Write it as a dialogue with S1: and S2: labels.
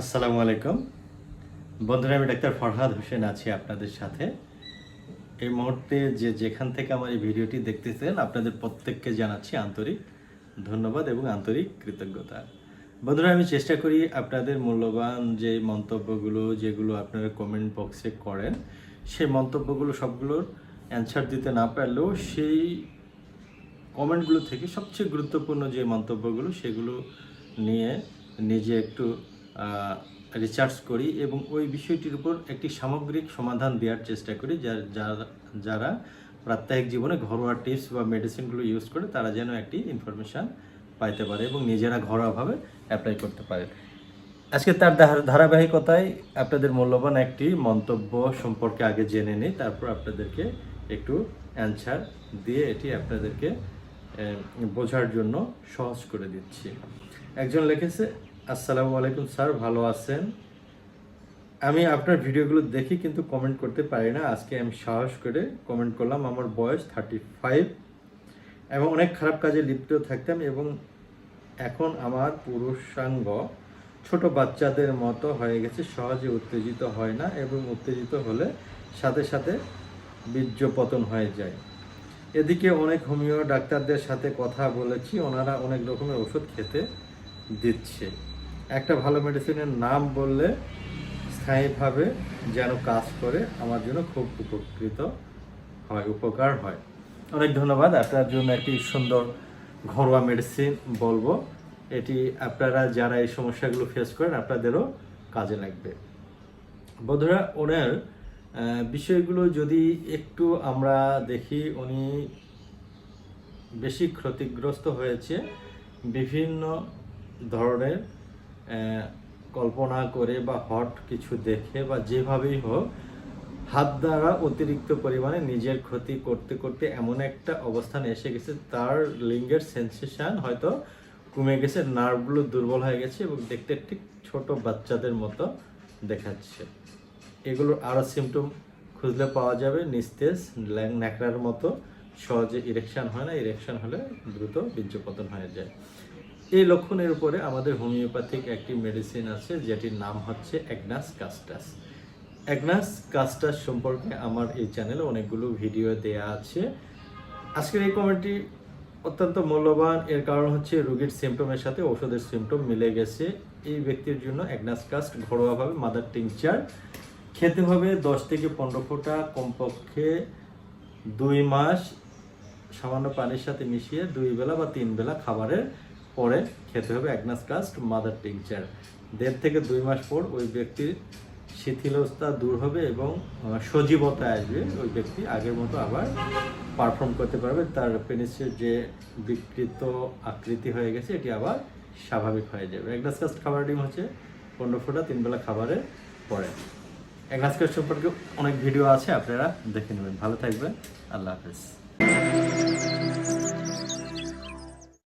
S1: আসসালামু আলাইকুম। বন্ধুরা, আমি ডাক্তার ফরহাদ হোসেন আছি আপনাদের সাথে। এই মুহূর্তে যে যেখান থেকে আমার এই ভিডিওটি দেখতেছেন, আপনাদের প্রত্যেককে জানাচ্ছি আন্তরিক ধন্যবাদ এবং আন্তরিক কৃতজ্ঞতা। বন্ধুরা, আমি চেষ্টা করি আপনাদের মূল্যবান যে মন্তব্যগুলো, যেগুলো আপনারা কমেন্ট বক্সে করেন, সেই মন্তব্যগুলো, সবগুলোর অ্যান্সার দিতে না পারলেও সেই কমেন্টগুলো থেকে সবচেয়ে গুরুত্বপূর্ণ যে মন্তব্যগুলো, সেগুলো নিয়ে নিজে একটু রিসার্চ করি এবং ওই বিষয়টির উপর একটি সামগ্রিক সমাধান দেওয়ার চেষ্টা করি, যারা যারা প্রাত্যহিক জীবনে ঘরোয়া টিপস বা মেডিসিনগুলো ইউজ করে তারা যেন একটি ইনফরমেশান পাইতে পারে এবং নিজেরা ঘরোয়াভাবে অ্যাপ্লাই করতে পারে। আজকে তার ধারাবাহিকতায় আপনাদের মূল্যবান একটি মন্তব্য সম্পর্কে আগে জেনে নিই, তারপর আপনাদেরকে একটু অ্যান্সার দিয়ে এটি আপনাদেরকে বোঝার জন্য সহজ করে দিচ্ছি। একজন লিখেছে আসসালামু আলাইকুম, স্যার, ভালো আছেন? আমি আপনার ভিডিওগুলো দেখি কিন্তু কমেন্ট করতে পারি না। আজকে আমি সাহস করে কমেন্ট করলাম। আমার বয়স থার্টি ফাইভ এবং অনেক খারাপ কাজে লিপ্ত থাকতাম এবং এখন আমার পুরুষাঙ্গ ছোট বাচ্চাদের মতো হয়ে গেছে। সহজে উত্তেজিত হয় না এবং উত্তেজিত হলে সাথে সাথে বীর্য পতন হয়ে যায়। এদিকে অনেক হোমিও ডাক্তারদের সাথে কথা বলেছি। ওনারা অনেক রকমের ওষুধ খেতে দিচ্ছে। একটা ভালো মেডিসিনের নাম বললে স্থায়ীভাবে যেন কাজ করে, আমার জন্য খুব উপকৃত হয়, উপকার হয়। অনেক ধন্যবাদ, আপনার জন্য একটি সুন্দর ঘরোয়া মেডিসিন বলব। এটি আপনারা যারা এই সমস্যাগুলো ফেস করেন, আপনাদেরও কাজে লাগবে। বন্ধুরা, ওনার বিষয়গুলো যদি একটু আমরা দেখি, উনি বেশি ক্ষতিগ্রস্ত হয়েছে বিভিন্ন ধরনের কল্পনা করে বা হট কিছু দেখে বা যেভাবেই হোক, হাত দ্বারা অতিরিক্ত পরিমাণে নিজের ক্ষতি করতে করতে এমন একটা অবস্থানে এসে গেছে, তার লিঙ্গের সেন্সেশন হয়তো কমে গেছে নার্ভগুলো দুর্বল হয়ে গেছে এবং দেখতে ঠিক ছোট বাচ্চাদের মতো দেখাচ্ছে। এগুলোর আরও সিমটম খুঁজলে পাওয়া যাবে, নিস্তেজ, ল্যাং- ন্যাকড়ার মতো সহজে ইরেকশান হয় না ইরেকশান হলে দ্রুত বীর্যপতন হয়ে যায়। এই লক্ষণের উপরে আমাদের হোমিওপ্যাথিক একটি মেডিসিন আছে, যেটির নাম হচ্ছে অ্যাগনাস কাস্টাস। অ্যাগনাস কাস্টাস সম্পর্কে আমার এই চ্যানেলে অনেকগুলো ভিডিও দেয়া আছে। আজকের এই কমেন্টটি অত্যন্ত মূল্যবান। এর কারণ হচ্ছে রোগীর সিমটমের সাথে ওষুধের সিমটম মিলে গেছে। এই ব্যক্তির জন্য অ্যাগনাস কাস্ট ঘরোয়াভাবে মাদার টিংচার খেতে হবে দশ থেকে পনেরো ফোঁটা, কমপক্ষে দুই মাস। সামান্য পানির সাথে মিশিয়ে দুই বেলা বা তিন বেলা খাবারের পরে খেতে হবে অ্যাগনাস কাস্ট মাদার টিংচার দেড় থেকে দুই মাস পর ওই ব্যক্তির শিথিলতা দূর হবে এবং সজীবতা আসবে ওই ব্যক্তি। আগের মতো আবার পারফর্ম করতে পারবে। তার পেনিসের যে বিকৃত আকৃতি হয়ে গেছে, এটি আবার স্বাভাবিক হয়ে যাবে। অ্যাগনাস কাস্ট খাবার ডিম হচ্ছে পনেরো ফোঁটা, তিন বেলা খাবারের পরে। অ্যাগনাস কাস্ট সম্পর্কে অনেক ভিডিও আছে, আপনারা দেখে নেবেন। ভালো থাকবেন। আল্লাহ হাফেজ।